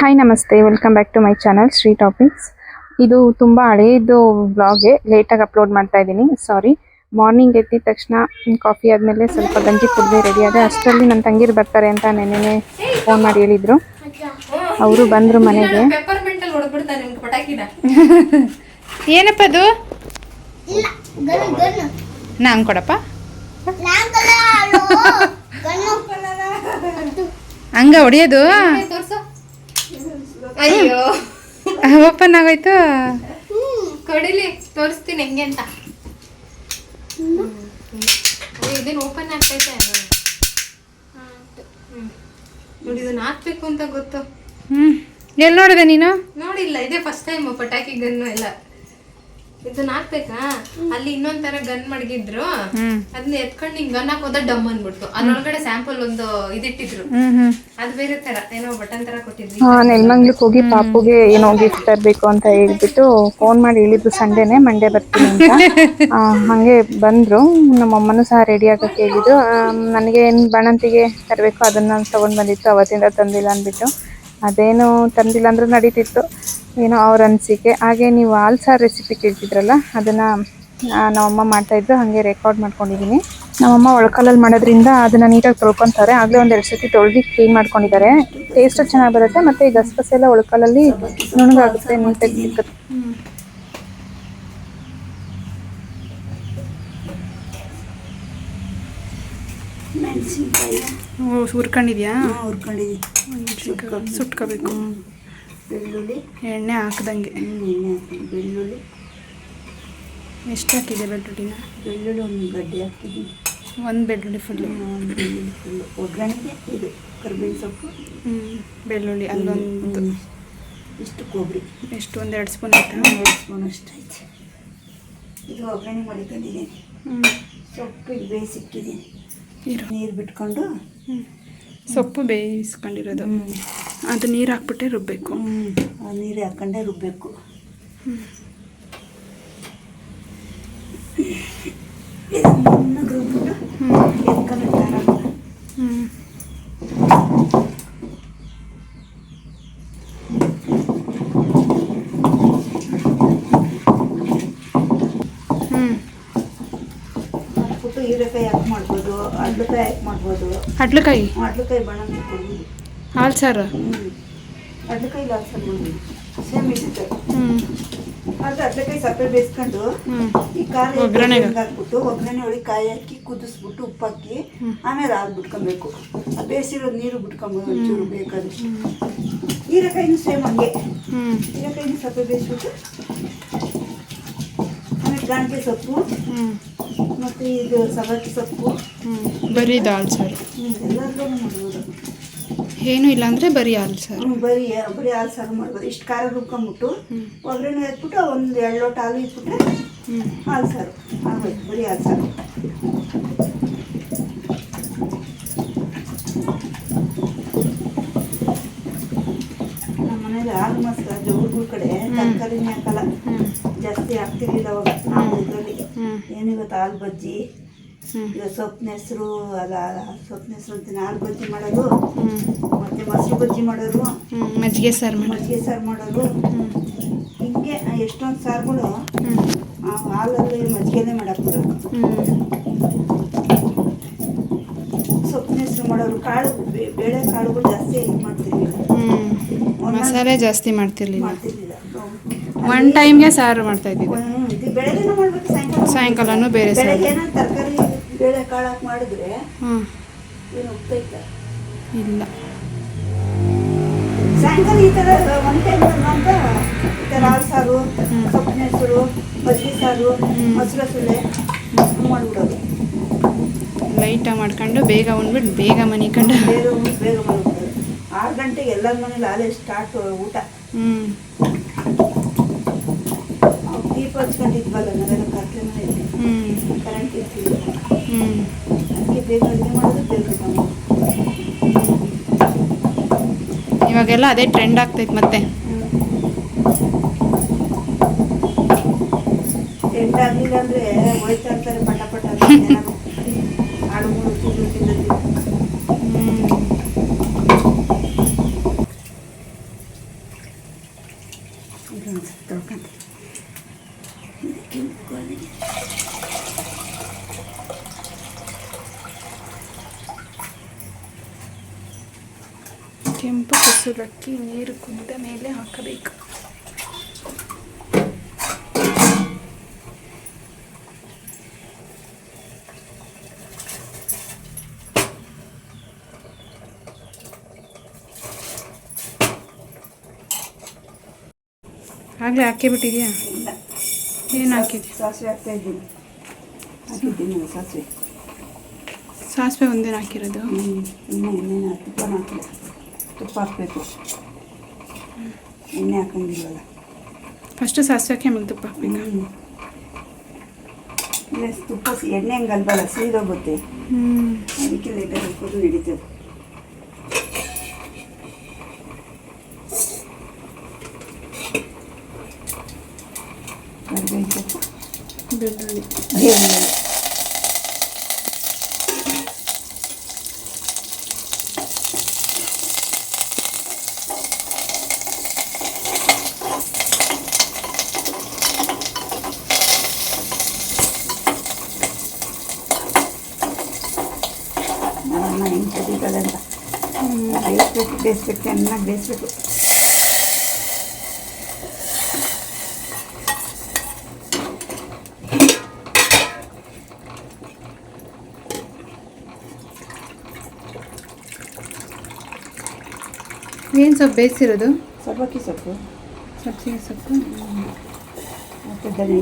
Hi ನಮಸ್ತೆ. Welcome back to my channel Shri topics ಇದು ತುಂಬ ಹಳೆಯದು ಬ್ಲಾಗೆ ಲೇಟಾಗಿ ಅಪ್ಲೋಡ್ ಮಾಡ್ತಾ ಇದ್ದೀನಿ. ಸಾರಿ ಮಾರ್ನಿಂಗ್ ಎದ್ದಿದ ತಕ್ಷಣ ಕಾಫಿ ಆದಮೇಲೆ ಸ್ವಲ್ಪ ಗಂಜಿ ಕುಡಿದು ರೆಡಿ ಆದರೆ ಅಷ್ಟರಲ್ಲಿ ನನ್ನ ತಂಗಿರು ಬರ್ತಾರೆ ಅಂತ ನೆನೆ ಫೋನ್ ಮಾಡಿ ಹೇಳಿದರು. ಅವರು ಬಂದರು ಮನೆಗೆ. ಏನಪ್ಪ ಅದು? ನಾನು ಕೊಡಪ್ಪ? ಹಂಗ ಹೊಡಿಯೋದು? ತೋರ್ಸು. ಅಯ್ಯೋ. ಓಪನ್ ಆಗೋಯ್ತು? ಕಡಿಲಿ ತೋರಿಸ್ತೀನಿ ಹೆಂಗೆ ಅಂತ. ಇದೇನು ಓಪನ್ ಆಗ್ತೈತೆ ಹ್ಮ್. ನೋಡಿ ಇದನ್ನ ಹಾಕ್ಬೇಕು ಅಂತ ಗೊತ್ತು. ಹ್ಞೂ ಎಲ್ಲಿ ನೋಡಿದೆ ನೀನು? ನೋಡಿಲ್ಲ ಇದೇ ಫಸ್ಟ್ ಟೈಮ್ ಪಟಾಕಿ ಗನ್ನು ಎಲ್ಲ. ಇದನ್ನ ಹಾಕ್ಬೇಕಾ? ಅಲ್ಲಿ ಇನ್ನೊಂದ್ ತರ ಗನ್ ಮಡಗಿದ್ರು ಅದನ್ನ ಎತ್ಕೊಂಡು ಹಿಂಗ್ ಗನ್ ಹಾಕೋದ ಡಮ್ ಅಂದ್ಬಿಡ್ತು ಅದ್ರೊಳಗಡೆ ಸ್ಯಾಂಪಲ್ ಒಂದು ಇದಿಟ್ಟಿದ್ರು. ಅದು ಬೇರೆ ತರ ಏನೋ ಬಟನ್ ತರ ಕೊಟ್ಟಿದ್ವಿ. ಹಾ ನೆಲ್ಮಂಗ್ಲಕ್ಕೆ ಹೋಗಿ ಪಾಪುಗೆ ಏನೋ ಗಿಫ್ಟ್ ತರಬೇಕು ಅಂತ ಹೇಳ್ಬಿಟ್ಟು ಫೋನ್ ಮಾಡಿ ಹೇಳಿದ್ರು ಸಂಡೇನೆ ಮಂಡೇ ಬರ್ತೀನಿ ಅಂತ. ಹಂಗೆ ಬಂದ್ರು. ನಮ್ಮ ಅಮ್ಮನೂ ಸಹ ರೆಡಿ ಆಗಕ್ಕೆ ಹೇಳಿದ್ರು. ನನಗೆ ಏನು ಬಣಂತಿಗೆ ತರಬೇಕು ಅದನ್ನ ತಗೊಂಡ್ ಬಂದಿತ್ತು ಅವತ್ತಿಂದ ತಂದಿಲ್ಲ ಅಂದ್ಬಿಟ್ಟು. ಅದೇನು ತಂದಿಲ್ಲ ಅಂದ್ರೆ ನಡೀತಿತ್ತು. ಏನೋ ಅವ್ರ ಅನಿಸಿಕೆ. ಹಾಗೆ ನೀವು ಆಲ್ಸಾರ್ ಸಾರು ರೆಸಿಪಿ ಕೇಳ್ತಿದ್ರಲ್ಲ ಅದನ್ನು ನಮ್ಮಮ್ಮ ಮಾಡ್ತಾಯಿದ್ರು ಹಾಗೆ ರೆಕಾರ್ಡ್ ಮಾಡ್ಕೊಂಡಿದ್ದೀನಿ ನಮ್ಮಮ್ಮ ಒಳಕಲ್ಲಲ್ಲಿ ಮಾಡೋದ್ರಿಂದ ಅದನ್ನು ನೀಟಾಗಿ ತೊಳ್ಕೊತಾರೆ. ಆಗಲೇ ಒಂದೆರಡು ಸತಿ ತೊಳ್ದು ಕ್ಲೀನ್ ಮಾಡ್ಕೊಂಡಿದ್ದಾರೆ. ಟೇಸ್ಟ್ ಚೆನ್ನಾಗಿ ಬರುತ್ತೆ ಮತ್ತೆ ಈ ಗಸಗಸೆ ಎಲ್ಲ ಒಳಕಲ್ಲಲ್ಲಿ ನುಣಗಾಗುತ್ತೆ ನೀಟಾಗಿ ಸಿಕ್ಕುತ್ತೆ. ಮೆಣಸಿನ್ಕಾಯಿ. ಹುರ್ಕೊಂಡಿದ್ಯಾ? ಹುರ್ಕೊಂಡಿದ್ದೀನಿ ಸುಟ್ಕೋಬೇಕು ಬೆಳ್ಳುಳ್ಳಿ. ಎಣ್ಣೆ ಹಾಕ್ದಂಗೆ. ಎಣ್ಣೆ ಹಾಕಿ ಬೆಳ್ಳುಳ್ಳಿ. ಎಷ್ಟು ಹಾಕಿದೆ ಬೆಳ್ಳುಳ್ಳಿನ? ಬೆಳ್ಳುಳ್ಳಿ ಒಂದು ಗಡ್ಡೆ ಹಾಕಿದ್ದೀನಿ ಒಂದು ಬೆಳ್ಳುಳ್ಳಿ ಫುಲ್ಲು ಒಂದು ಬೆಳ್ಳುಳ್ಳಿ ಫುಲ್ಲು ಒಗ್ಗರಣೆಗೆ ಇದು ಕರ್ಬೇವಿನ ಸೊಪ್ಪು. ಬೆಳ್ಳುಳ್ಳಿ ಅಲ್ಲೊಂದು. ಇಷ್ಟು ಕೊಬ್ಬರಿ. ಎಷ್ಟು? ಒಂದು ಎರಡು ಸ್ಪೂನ್ ಆಯ್ತಾ? ಎರಡು ಸ್ಪೂನ್ ಅಷ್ಟು ಆಯ್ತು. ಇದು ಒಗ್ಗರಣೆ ಮಾಡಿಕೊಂಡಿದ್ದೀನಿ. ಸೊಪ್ಪು ಇದು ಬೇಯಿಸಿಕ್ಕಿದ್ದೀನಿ ಇರು. ನೀರು ಬಿಟ್ಕೊಂಡು. ಸೊಪ್ಪು ಬೇಯಿಸ್ಕೊಂಡಿರೋದು. ಅದು ನೀರು ಹಾಕ್ಬಿಟ್ಟೆ ರುಬ್ಬಬೇಕು ಹ್ಞೂ ನೀರು ಹಾಕೊಂಡೆ ರುಬ್ಬಬೇಕು ರುಬ್ಬಿಟ್ಟು ಎತ್ಕೊಂಡು ಖಾರ ಹ್ಞೂ ಮಾಡ್ಬೋದು ಅಡ್ಲಕಾಯಿ ಹಾಕಿ ಮಾಡ್ಬೋದು ಅಡ್ಲಕಾಯಿ ಅಡ್ಲಕಾಯಿ ಬಣ್ಣ ಹಾಲು ಸಾರು ಅಡ್ಲಕಾಯಿ ಲಾಸ್ ಮಾಡ್ಬೋದು ಸೇಮ್ ಇರುತ್ತೆ. ಅದು ಅಡ್ಲಕಾಯಿ ಸಪ್ಪೆ ಬೇಯಿಸ್ಕೊಂಡು ಈ ಕಾಯಿ ಒಗ್ಗರಣೆಗೆ. ಹಾಕ್ಬಿಟ್ಟು ಒಗ್ಗರಣೆ ಒಳಗೆ ಕಾಯಿ ಹಾಕಿ ಕುದಿಸ್ಬಿಟ್ಟು ಉಪ್ಪು ಹಾಕಿ ಆಮೇಲೆ ಹಾಲು ಬಿಟ್ಕೊಬೇಕು. ಬೇಯಿಸಿರೋ ನೀರು ಬಿಟ್ಕೊಬೋದು ಒಂಚೂರು ಬೇಕಾದಷ್ಟು. ಹೀರೆಕಾಯಿನೂ ಸೇಮ್ ಹಂಗೆ. ಹೀರೆಕಾಯಿನೂ ಸಪ್ಪೆ ಬೇಯಿಸ್ಬಿಟ್ಟು ಆಮೇಲೆ ಗಾಂಟೆ ಸೊಪ್ಪು ಮತ್ತು ಇದು ಸಬಾಕಿ ಸೊಪ್ಪು. ಬರೀ ದಾಲ್ ಸಾರು ಎಲ್ಲದೂ ಮಾಡ್ಬೋದು. ಏನೂ ಇಲ್ಲ ಬರಿ ಹಾಲು ಸಾರು. ಬರೀ ಬರೀ ಹಾಲು ಸಾರು ಮಾಡ್ಬೋದು. ಇಷ್ಟು ಖಾರ ರುಬ್ಕೊಂಬಿಟ್ಟು ಒಗ್ಗರಣೆ ಹಾಕ್ಬಿಟ್ಟು ಒಂದು ಎರಡು ಲೋಟ ಹಾಲು ಇಟ್ಬಿಟ್ರೆ ಹಾಲು ಸಾರು. ಆಗೋಯ್ತು ಬರೀ ಹಾಲು ಸಾರು. ನಮ್ಮ ಮನೇಲಿ ಹಾಲು ಮಸ್ತ್ ಜೋರ್ಗಳ ಕಡೆ ತರಕಾರಿನೇ ಹಾಕಲ್ಲ. ಜಾಸ್ತಿ ಹಾಕ್ತಿರ್ಲಿಲ್ಲ ಅವಾಗ. ಏನು ಇದರಲ್ಲಿ. ಏನಿವತ್ತು ಹಾಲು ಬಜ್ಜಿ. ಸೊಪ್ಪಿನ ಹೆಸರು ಅಲ್ಲ ಸೊಪ್ಪಿನ ಹೆಸರು ಅಂತ ಬಜ್ಜಿ ಮಾಡೋದು ಮತ್ತೆ ಮೊಸರು ಬಜ್ಜಿ ಮಾಡೋರು ಮಜ್ಜಿಗೆ ಸಾರು ಮಜ್ಜಿಗೆ ಸಾರು ಮಾಡೋರು ಹಿಂಗೆ ಎಷ್ಟೊಂದು ಸಾರುಗಳು ಹಾಲಲ್ಲಿ ಮಜ್ಜಿಗೆನೇ ಮಾಡಾಕ್ಬಿಡೋರು ಹ್ಞೂ ಸೊಪ್ಪಿನ ಹೆಸರು ಮಾಡೋರು ಕಾಳು ಬೇಳೆ ಕಾಳುಗಳು ಜಾಸ್ತಿ ಇದು ಮಾಡ್ತಿರ್ಲಿಲ್ಲ. ಮಸಾಲೆ ಜಾಸ್ತಿ ಮಾಡ್ತಿರ್ಲಿಲ್ಲ. ಮಾಡ್ತಿರ್ಲಿಲ್ಲ. ಒನ್ ಟೈಮ್ಗೆ ಸಾರು ಮಾಡ್ತಾ ಇದ್ದೀವಿ ಸಾಯಂಕಾಲ ಸಾಯಂಕಾಲನೂ ಬೇರೆ ಸಾರು. ಬೆಳಗ್ಗೆ ತರಕಾರಿ ಬೇಳೆ ಕಾಳು ಮಾಡಿದ್ರೆ ಹಾಂ ಏನು ಉಪ್ತೈತ? ಇಲ್ಲ. ಸಾಯಂಕಾಲ ಈ ಥರ ಒಂದು ಟೈಮ್ ಅಂತ? ಈ ಥರ ಹಾಲು ಸಾರು ಸೊಪ್ಪಿನ ಹೆಸರು ಮಜ್ಜಿಗೆ ಸಾರು ಮೊಸರು ಸುಲೆ ಮಾಡಿಬಿಡೋದು. ಲೈಟಾಗಿ ಮಾಡ್ಕೊಂಡು ಬೇಗ ಉಂಡ್ಬಿಟ್ಟು ಬೇಗ ಮನಿಕೊಂಡು. ಬೇಗ ಉಂಡು ಬೇಗ ಮಾಡ್ಬಿಡೋದು ಆರು ಗಂಟೆಗೆ ಎಲ್ಲರ ಮನೇಲಿ ಆಲೇ ಸ್ಟಾರ್ಟ್ ಊಟ. ಹ್ಞೂ ದೀಪ ಹಚ್ಕೊಂಡಿದ್ವಲ್ಲ ನಾವೆಲ್ಲ ಕತ್ಲೆ ಮನೆಯಲ್ಲಿ. ಹ್ಞೂ ಕರೆಂಟ್ ಇರ್ತಿಲ್ಲ. ಹ್ಞೂ ಅದಕ್ಕೆ ಬೇಗ ಅಡುಗೆ ಮಾಡೋದು ಬೇಗ ಊಟ ಇವಾಗೆಲ್ಲ ಅದೇ ಟ್ರೆಂಡ್ ಆಗ್ತೈತೆ ಮತ್ತೆ. ಟ್ರೆಂಡ್ ಆಗಲಿಲ್ಲ ಅಂದರೆ ಹೋಯ್ತಾ ಇರ್ತಾರೆ ಪಟ ಹ್ಞೂ ಕೆಂಪು ಕುಸುಲಕ್ಕಿ ನೀರು ಕುದ್ದ ಮೇಲೆ ಹಾಕಬೇಕು. ಆಗಲೇ ಹಾಕಿಬಿಟ್ಟಿದ್ಯಾ? ಏನು ಹಾಕಿದ್ಯಾ? ಸಾಸಿವೆ ಹಾಕ್ತಾ ಇದ್ದೀನಿ. ಹಾಕಿದ್ದೀನಿ ಸಾಸಿವೆ. ಸಾಸಿವೆ ಒಂದೇನು ಹಾಕಿರೋದು? ಇನ್ನೂ ತುಪ್ಪನ ಹಾಕಿಲ್ಲ. ತುಪ್ಪ ಹಾಕಬೇಕು ಎಣ್ಣೆ ಹಾಕಂಗಿಲ್ವಲ್ಲ ಫಸ್ಟು ಸಾಸಿವೆ ಹಾಕಿ ಆಮೇಲೆ ತುಪ್ಪ ಹಾಕ್ಬೇಕು? ಇಲ್ಲ ತುಪ್ಪ ಎಣ್ಣೆ ಹಂಗೆ ಅಲ್ಬಲ್ಲ ಸೀದೋಗುತ್ತೆ. ಅದಕ್ಕೆ ಲೇಟರ್ ಹಾಕೋದು ನಡೀತದೆ ಬೆಳ್ಳುಳ್ಳಿ. ಬೆಳ್ಳುಳ್ಳಿ. ನಮ್ಮಮ್ಮ ಹೆಂಗೆ ಕದೀತದೆ ಅಂತ ಬೇಯಿಸ್ಬೇಕು ಚೆನ್ನಾಗಿ ಬೇಯಿಸ್ಬೇಕು. ಏನು ಸೊಪ್ಪು ಬೇಯಿಸಿರೋದು? ಸಬ್ಬಕ್ಕಿ ಸೊಪ್ಪು. ಸಬ್ಸಿಗೆ ಸೊಪ್ಪು?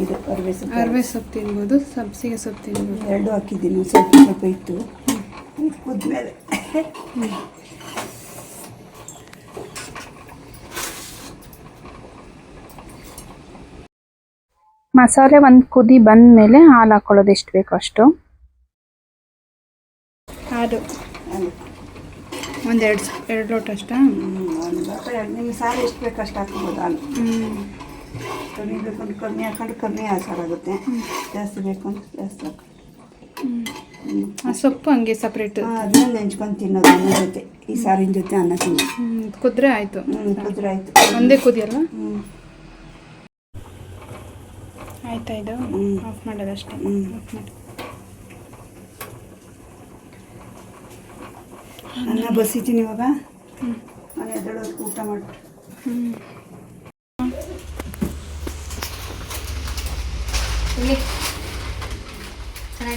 ಇದು ಅರಿವೆ ಸೊಪ್ಪು. ಅರವೆ ಸೊಪ್ಪು ತಿನ್ಬೋದು ಸಬ್ಸಿಗೆ ಸೊಪ್ಪು ತಿನ್ಬೋದು. ಎರಡು ಹಾಕಿದ್ದೀನಿ ಸ್ವಲ್ಪ ಸ್ವಲ್ಪ ಇತ್ತು ಕುದ್ಮೇಲೆ. ಮಸಾಲೆ ಒಂದು ಕುದಿ ಬಂದ ಮೇಲೆ ಹಾಲು ಹಾಕೊಳ್ಳೋದು ಎಷ್ಟು ಬೇಕು ಅಷ್ಟು. ಹಾಲು. ಅದು ಒಂದು ಎರಡು ಎರಡು ಲೋಟ ಅಷ್ಟಾ? ನಿಮ್ಮ ಒಂದು ಲೋಟ ಎರಡು ನಿಮ್ಗೆ ಸಾರು ಎಷ್ಟು ಬೇಕು ಅಷ್ಟು ಹಾಕ್ಬೋದು ಹಾಲು. ಕಮ್ಮಿ ಬೇಕು ಅಂದ್ರೆ ಕಮ್ಮಿ ಹಾಕೊಂಡು ಕಮ್ಮಿ ಹಾಲು ಸಾರಾಗುತ್ತೆ ಜಾಸ್ತಿ ಬೇಕು ಅಂದ್ರೆ ಜಾಸ್ತಿ ಹಾಕೊಂಡು ಆ ಸೊಪ್ಪು ಹಂಗೆ ಸಪ್ರೇಟ್ ಅದನ್ನ ನೆಂಚ್ಕೊಂಡು ತಿನ್ನೋದು ಅನ್ನ ಜೊತೆ. ಈ ಸಾರಿನ ಜೊತೆ ಅನ್ನ ತಿನ್ನೋದು. ಕುದ್ರೆ ಆಯಿತು. ಹ್ಞೂ ಕುದ್ರೆ ಆಯಿತು. ಒಂದೇ ಕುದಿಯಲ್ಲ ಹ್ಞೂ ಆಯ್ತಾ ಇದು. Of ಮಾಡೋದಷ್ಟೇ hmm. ಆಫ್ ಮಾಡಿ. ಅನ್ನ ಬಸಿತೀನಿ ಇವಾಗ. ನಾನು ಎದ್ದೇಳೋದು ಊಟ ಮಾಡಿ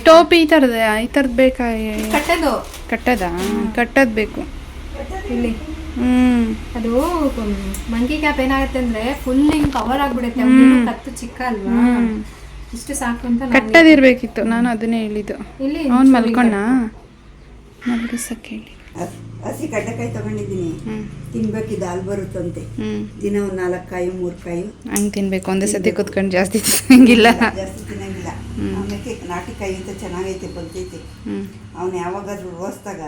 ಟೋಪಿ ಈ ಥರದ ಈ ಥರದ್ದು ಬೇಕಾ ಕಟ್ಟದ. ಕಟ್ಟದ? ಕಟ್ಟದ್ ಬೇಕು. ಇಲ್ಲಿ. ಅದು ಮಂಕಿ ಕ್ಯಾಪ್ ಏನಾಗುತ್ತೆ ಅಂದ್ರೆ ಫುಲ್ ಹಿಂಗ್ ಕವರ್ ಆಗ್ಬಿಡುತ್ತೆ ಕತ್ತು ಚಿಕ್ಕ ಅಲ್ವಾ? ಇಷ್ಟು ಸಾಕು ಅಂತ ಕಟ್ಟದಿರ್ಬೇಕಿತ್ತು ನಾನು ಅದನ್ನೇ ಹೇಳಿದ್ದು. ಇಲ್ಲಿ ಅವ್ನು ಮಲ್ಕೊಂಡ ಮಲ್ಗಿಸಕ್ಕೆ ಹೇಳಿ. ಹಸಿ ಕಡ್ಲೆಕಾಯಿ ತಗೊಂಡಿದ್ದೀನಿ. ಹ್ಞೂ ಇದು ಹಾಲು ಬರುತ್ತಂತೆ. ದಿನ ಒಂದು ನಾಲ್ಕು ಕಾಯಿ ಮೂರು ಕಾಯಿ. ಹಂಗೆ ತಿನ್ಬೇಕು. ಒಂದೇ ಸತಿ ಕುತ್ಕೊಂಡು ಜಾಸ್ತಿ ತಿನ್ನಂಗಿಲ್ಲ. ಜಾಸ್ತಿ ತಿನ್ನಂಗಿಲ್ಲ. ಆಮೇಲೆ ನಾಟಿ ಕಾಯಿ ಅಂತ ಚೆನ್ನಾಗೈತೆ ಬಲ್ತೈತೆ ಅವ್ನು ಯಾವಾಗಾದ್ರೂ ರೋಸ್ದಾಗ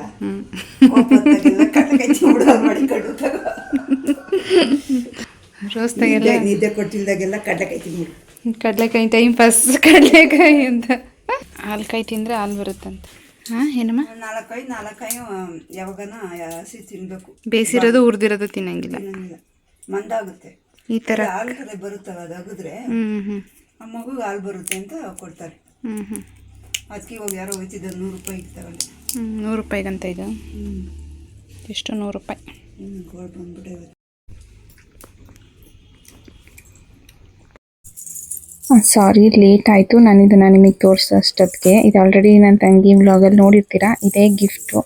ಕಡ್ಲೆಕಾಯಿ ತಿನ್ಬಿಡೋದು ಮಾಡಿ ಕಡು ರೋಸ್ತಾಗೆಲ್ಲ ನಿದ್ದೆ ನಿದ್ದೆ ಕೊಟ್ಟಿಲ್ದಾಗೆಲ್ಲ ಕಡ್ಲೆಕಾಯಿ ತಿನ್ಬಿಡು. ಕಡಲೆಕಾಯಿ ಟೈಮ್ ಪಾಸ್ ಕಡಲೆಕಾಯಿ ಅಂತ. ಹಾಲು ಕಾಯಿ ತಿಂದರೆ ಹಾಲು ಬರುತ್ತಂತ. ಹಾಂ ಏನಮ್ಮ? ನಾಲ್ಕೈ ಯಾವಾಗನ ಹಸಿ ತಿನ್ನಬೇಕು ಬೇಸಿರೋದು ಹುರಿದಿರೋದು ತಿನ್ನಂಗಿಲ್ಲ. ತಿನ್ನಂಗಿಲ್ಲ. ಮಂದಾಗುತ್ತೆ. ಈ ಥರ ಹಾಲು ಕಡೆ ಬರುತ್ತಲ್ಲ ಹ್ಞೂ ಹ್ಞೂ ಆ ಮಗುಗೆ ಹಾಲು ಬರುತ್ತೆ ಅಂತ ಕೊಡ್ತಾರೆ. ಹ್ಞೂ ಹ್ಞೂ ಅದಕ್ಕೆ ಇವಾಗ ಯಾರೋ ಹೋಯ್ತಿದ್ದ ನೂರು ರೂಪಾಯಿ ತಗೊಂಡು. ಹ್ಞೂ ನೂರು ರೂಪಾಯಿಗಂತ ಇದು. ಎಷ್ಟು ನೂರು ರೂಪಾಯಿ. ಹ್ಞೂ ಗೋಲ್ಡ್ ಬಂದ್ಬಿಟ್ಟೆ ಸಾರಿ ಲೇಟ್ ಆಯಿತು. ನಾನು ಇದನ್ನು ನಿಮಗೆ ತೋರಿಸೋಷ್ಟೊತ್ತಿಗೆ ಇದು ಆಲ್ರೆಡಿ ನನ್ನ ತಂಗಿ ವ್ಲಾಗಲ್ಲಿ ನೋಡಿರ್ತೀರಾ? ಇದೇ ಗಿಫ್ಟು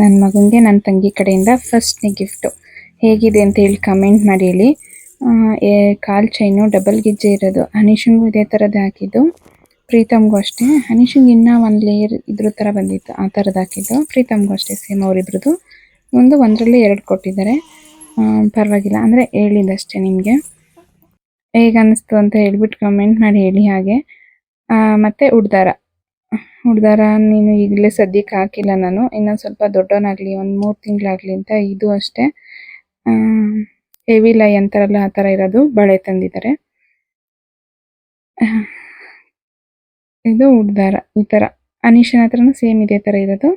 ನನ್ನ ಮಗನಿಗೆ ನನ್ನ ತಂಗಿ ಕಡೆಯಿಂದ ಫಸ್ಟ್ನೇ ಗಿಫ್ಟು ಹೇಗಿದೆ ಅಂತ ಹೇಳಿ ಕಮೆಂಟ್ ಮಾಡಿ ಹೇಳಿ. ಕಾಲ್ ಚೈನು ಡಬಲ್ ಗಿಜ್ಜೆ ಇರೋದು. ಹನಿಶಂಗು ಇದೇ ಥರದ್ದು ಹಾಕಿದ್ದು. ಪ್ರೀತಮ್ಗೂ ಅಷ್ಟೇ. ಅನೀಶಂಗೆ ಇನ್ನೂ ಒಂದು ಲೇಯರ್ ಇದ್ರ ಥರ ಬಂದಿತ್ತು. ಆ ಥರದ್ದು ಹಾಕಿದ್ದು. ಪ್ರೀತಮ್ಗೂ ಅಷ್ಟೇ ಸೇಮ್ ಅವರಿಬ್ರದ್ದು ಒಂದು, ಒಂದರಲ್ಲಿ ಎರಡು ಕೊಟ್ಟಿದ್ದಾರೆ. ಪರವಾಗಿಲ್ಲ. ಅಂದರೆ ಹೇಳಿದ್ದಷ್ಟೇ ನಿಮಗೆ. ಹೇಗೆ ಅನ್ನಿಸ್ತು ಅಂತ ಹೇಳ್ಬಿಟ್ಟು ಕಮೆಂಟ್ ಮಾಡಿ ಹೇಳಿ ಹಾಗೆ. ಮತ್ತು ಉಡ್ದಾರ. ಉಡ್ದಾರ ನೀನು ಈಗಲೇ ಸದ್ಯಕ್ಕೆ ಹಾಕಿಲ್ಲ ನಾನು. ಇನ್ನೊಂದು ಸ್ವಲ್ಪ ದೊಡ್ಡವನಾಗಲಿ, ಒಂದು ಮೂರು ತಿಂಗಳಾಗಲಿ ಅಂತ ಇದು ಅಷ್ಟೇ. ಹೆವಿ ಲೈ ಅಂತಾರಲ್ಲ ಆ ಥರ ಇರೋದು ಬಳೆ ತಂದಿದ್ದಾರೆ. ಇದು ಉಡ್ದಾರ ಈ ಥರ ಅನೀಶನ ಹತ್ರನೂ ಸೇಮ್ ಇದೇ ಥರ ಇರೋದು.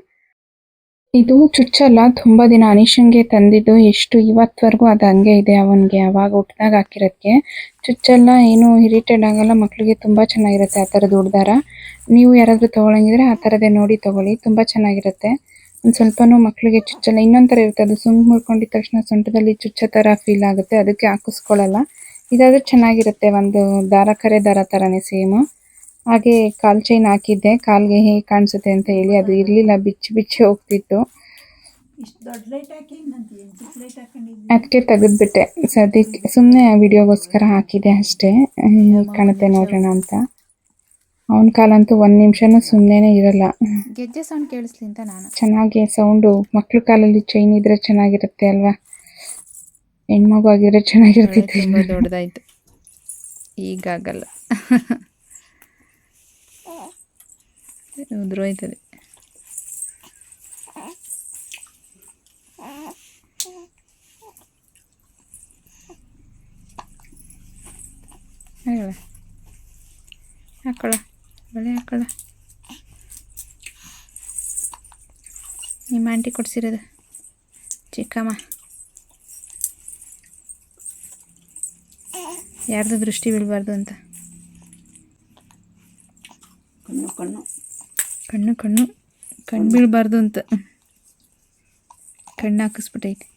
ಇದು ಚುಚ್ಚಲ್ಲ, ತುಂಬಾ ದಿನ ಅನಿಶಂಗೆ ತಂದಿದ್ದು, ಎಷ್ಟು ಇವತ್ವರೆಗೂ ಅದು ಹಂಗೆ ಇದೆ, ಅವನಿಗೆ ಅವಾಗ ಹುಟ್ಟಿದಾಗ ಹಾಕಿರೋದಕ್ಕೆ ಚುಚ್ಚಲ್ಲ, ಏನು ಇರಿಟೇಟ್ ಆಗಲ್ಲ ಮಕ್ಕಳಿಗೆ ತುಂಬಾ ಚೆನ್ನಾಗಿರುತ್ತೆ ಆ ಥರದ್ದು ಉಡ್ದಾರ. ನೀವು ಯಾರಾದರೂ ತೊಗೊಳಂಗಿದ್ರೆ ಆ ಥರದೇ ನೋಡಿ ತೊಗೊಳ್ಳಿ, ತುಂಬಾ ಚೆನ್ನಾಗಿರುತ್ತೆ. ಒಂದು ಸ್ವಲ್ಪನೂ ಮಕ್ಕಳಿಗೆ ಚುಚ್ಚಲ್ಲ, ಇನ್ನೊಂದು ಥರ ಇರುತ್ತೆ, ಅದು ಸುಂಗ್ ಮುರ್ಕೊಂಡಿದ ತಕ್ಷಣ ಸೊಂಟದಲ್ಲಿ ಚುಚ್ಚ ಥರ ಫೀಲ್ ಆಗುತ್ತೆ, ಅದಕ್ಕೆ ಹಾಕಿಸ್ಕೊಳ್ಳಲ್ಲ ಇದಾದ್ರೆ ಚೆನ್ನಾಗಿರುತ್ತೆ, ಒಂದು ದಾರ, ಕರೆ ದಾರ ಥರನೇ ಸೇಮು ಹಾಗೆ ಕಾಲ್ ಚೈನ್ ಹಾಕಿದ್ದೆ. ಕಾಲ್ಗೆ ಹೇಗೆ ಕಾಣಿಸುತ್ತೆ ಅಂತ ಹೇಳಿ ಅದು ಇರಲಿಲ್ಲ ಬಿಚ್ಚಿ ಬಿಚ್ಚಿ ಹೋಗ್ತಿತ್ತು. ಇಷ್ಟು ದೊಡ್ಡ ಲೈಟ್ ಹಾಕಿ ನಂದು ಚಿಕ್ಕ ಲೈಟ್ ಹಾಕೊಂಡಿದ್ದೀನಿ ಅದಕ್ಕೆ ತೆಗೆದ್ಬಿಟ್ಟೆ. ಸದ್ಯಕ್ಕೆ ಸುಮ್ಮನೆ ವಿಡಿಯೋಗೋಸ್ಕರ ಹಾಕಿದೆ ಅಷ್ಟೇ. ಹೇಗೆ ಕಾಣುತ್ತೆ ನೋಡೋಣ ಅಂತ. ಅವನ ಕಾಲಂತೂ ಒಂದು ನಿಮಿಷನೂ ಸುಮ್ಮನೆ ಇರಲ್ಲ. ಗೆಜ್ಜೆ ಸೌಂಡ್ ಕೇಳಿಸ್ಲಿ ಅಂತ ನಾನು. ಚೆನ್ನಾಗಿ ಸೌಂಡು. ಮಕ್ಳ ಕಾಲಲ್ಲಿ ಚೈನ್ ಇದ್ರೆ ಚೆನ್ನಾಗಿರುತ್ತೆ ಅಲ್ವಾ? ಹೆಣ್ಮಗು ಆಗಿದ್ರೆ ಚೆನ್ನಾಗಿರ್ತಿತ್ತು. ದೊಡ್ಡದಾಯ್ತು. ಈಗಾಗಲ್ಲ. ಉದುರೋಯ್ತದೆ ಹಾಕೊಳ. ಬಳೆ ಹಾಕೊಳ. ನಿಮ್ಮ ಆಂಟಿ ಕೊಡ್ಸಿರೋದು. ಚಿಕ್ಕಮ್ಮ. ಯಾರ್ದು ದೃಷ್ಟಿ ಬೀಳಬಾರ್ದು ಅಂತ. ಕಣ್ಣು ಕಣ್ಣು. ಕಣ್ಣು ಕಣ್ಣು. ಕಣ್ಣು ಬೀಳಬಾರ್ದು ಅಂತ. ಕಣ್ಣು ಹಾಕಿಸ್ಬಿಟ್ಟೈತಿ.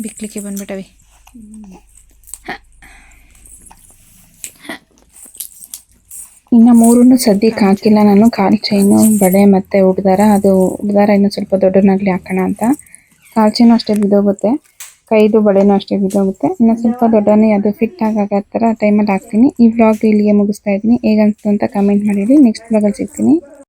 ಬಿಕ್ಲಿಕ್ಕೆ ಬಂದ್ಬಿಟ್ಟವೆ. ಇನ್ನು ಮೂರನ್ನು ಸದ್ಯಕ್ಕೆ ಹಾಕಿಲ್ಲ ನಾನು. ಕಾಲು ಚೈನು ಬಳೆ ಮತ್ತೆ ಉಡ್ದಾರ. ಅದು ಉಡ್ದಾರ ಇನ್ನು ಸ್ವಲ್ಪ ದೊಡ್ಡನಾಗಲಿ ಹಾಕೋಣ ಅಂತ. ಕಾಲು ಚೈನು ಅಷ್ಟೇ ಬಿದ್ದೋಗುತ್ತೆ. ಕೈದು ಬಳೆನೂ ಅಷ್ಟೇ ಬಿದ್ದೋಗುತ್ತೆ. ಇನ್ನು ಸ್ವಲ್ಪ ದೊಡ್ಡನೇ ಅದು ಫಿಟ್ ಆಗೋ ಥರ ಟೈಮಲ್ಲಿ ಹಾಕ್ತೀನಿ. ಈ ವ್ಲಾಗ್ ಇಲ್ಲಿಗೆ ಮುಗಿಸ್ತಾ ಇದ್ದೀನಿ. ಹೇಗನ್ಸ್ತು ಅಂತ ಕಮೆಂಟ್ ಮಾಡಿರಿ. ನೆಕ್ಸ್ಟ್ ವ್ಲಾಗಲ್ಲಿ ಸಿಗ್ತೀನಿ.